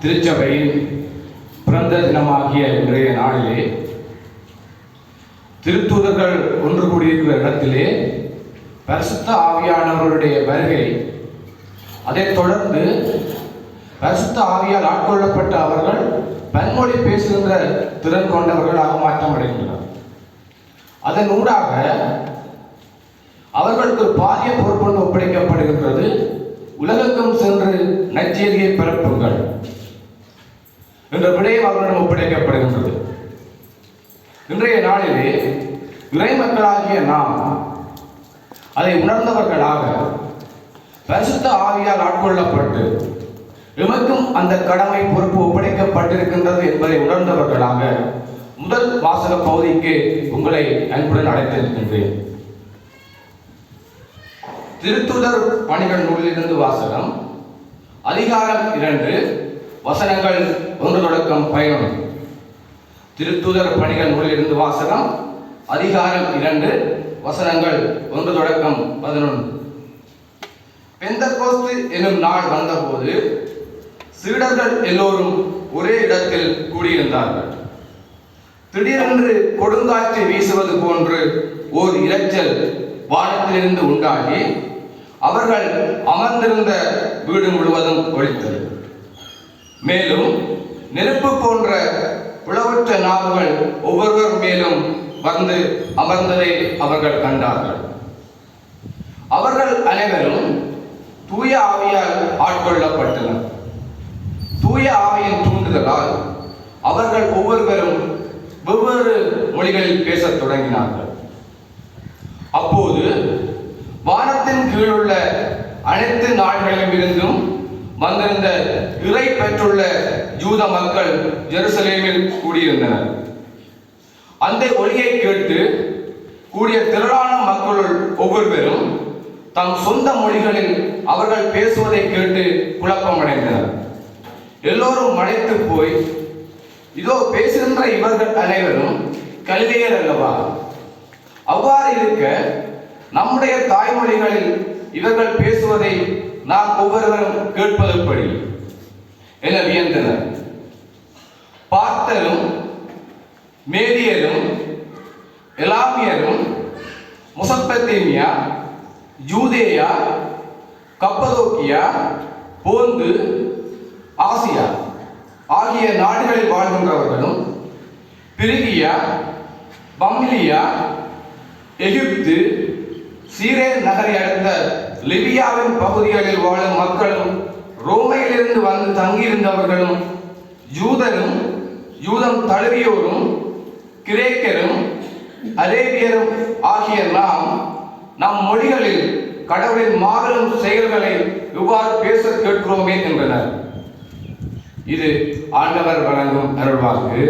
திருச்சபையின் பிறந்த தினமாகிய இன்றைய நாளிலே திருத்தூதர்கள் ஒன்று கூடியிருக்கிற இடத்திலே பரிசுத்த ஆவியானவருடைய வருகை அதைத் தொடர்ந்து பரிசுத்த ஆவியால் ஆட்கொள்ளப்பட்ட அவர்கள் பன்மொழி பேசுகின்ற திறன் கொண்டவர்களாக மாற்றமடைகின்றனர். அதன் ஊடாக அவர்களுக்கு பாரிய பொறுப்பொன்று ஒப்படைக்கப்படுகின்றது. உலகெங்கும் சென்று நச்சேரியை பரப்புங்கள் என்ற விடயம் அவர்களிடம் ஒப்படைக்கப்படுகின்றது. இன்றைய நாளிலே இறை மக்களாகிய நாம் அதை உணர்ந்தவர்களாக பரிசுத்த ஆவியால் ஆட்கொள்ளப்பட்டு எமக்கும் அந்த கடமை பொறுப்பு ஒப்படைக்கப்பட்டிருக்கின்றது என்பதை உணர்ந்தவர்களாக முதல் வாசக பகுதிக்கு உங்களை அன்புடன் அழைத்திருக்கின்றேன். திருத்துதர் பணிகள் நூலிலிருந்து வாசகம் அதிகாரம் இரண்டு வசனங்கள் ஒன்று தொடக்கம் பயணம். திருத்துதர் பணிகள் நூலிலிருந்து வாசகம் அதிகாரம் இரண்டு வசனங்கள் ஒன்று தொடக்கம் பதினொன்று. பெந்தகோஸ்து எனும் நாள் வந்தபோது சீடர்கள் எல்லோரும் ஒரே இடத்தில் கூடியிருந்தார்கள். திடீரென்று கொடுங்காற்று வீசுவது போன்று ஓர் இரைச்சல் வானத்திலிருந்து உண்டாகி அவர்கள் அமர்ந்திருந்த வீடு முழுவதும் ஒழித்தது. மேலும் நெருப்பு போன்ற உழவற்ற நாவுகள் ஒவ்வொருவர் மேலும் வந்து அமர்ந்ததை அவர்கள் கண்டார்கள். அவர்கள் அனைவரும் தூய ஆவியால் ஆட்கொள்ளப்பட்டனர். தூய ஆவியின் தூண்டுதலால் அவர்கள் ஒவ்வொருவரும் வெவ்வேறு மொழிகளில் பேசத் தொடங்கினார்கள். அப்போது வானத்தின் கீழுள்ள அனைத்து நாடுகளிலும் இருந்தும் வந்திருந்த இறை பெற்றுள்ள யூத மக்கள் ஜெருசலேமில் கூடியிருந்தனர். அந்த ஒளியை கேட்டு கூடிய திரளான மக்களுள் ஒவ்வொருவரும் தம் சொந்த மொழிகளில் அவர்கள் பேசுவதை கேட்டு குழப்பமடைந்தனர். எல்லோரும் மழைத்து போய் இதோ பேசுகின்ற இவர்கள் அனைவரும் கல்வியர் அல்லவா? அவ்வாறு இருக்க நம்முடைய தாய்மொழிகளில் இவர்கள் பேசுவதை நாம் ஒவ்வொருவரும் கேட்பதுப்படி என வியந்தனர் பார்த்தரும் மேரியலும் எலாமியரும் முசப்பத்தேமியா ஜூதேயா கப்பதோக்கியா போந்து ஆசியா ஆகிய நாடுகளில் வாழ்கின்றவர்களும் பிரிகியா பம்லியா எகிப்து சீரே நகரை அடுத்த லிபியாவின் பகுதிகளில் வாழும் மக்களும் ரோமையிலிருந்து வந்து தங்கியிருந்தவர்களும் யூதரும் யூதம் தழுவியோரும் கிரேக்கரும் அரேபியரும் ஆகிய நாம் நம் மொழிகளில் கடவுளின் மாபெரும் செயல்களை இவ்வாறு பேச கேட்கிறோமே என்றனர். இது ஆண்டவர் வழங்கும் அருள்வாக்கு.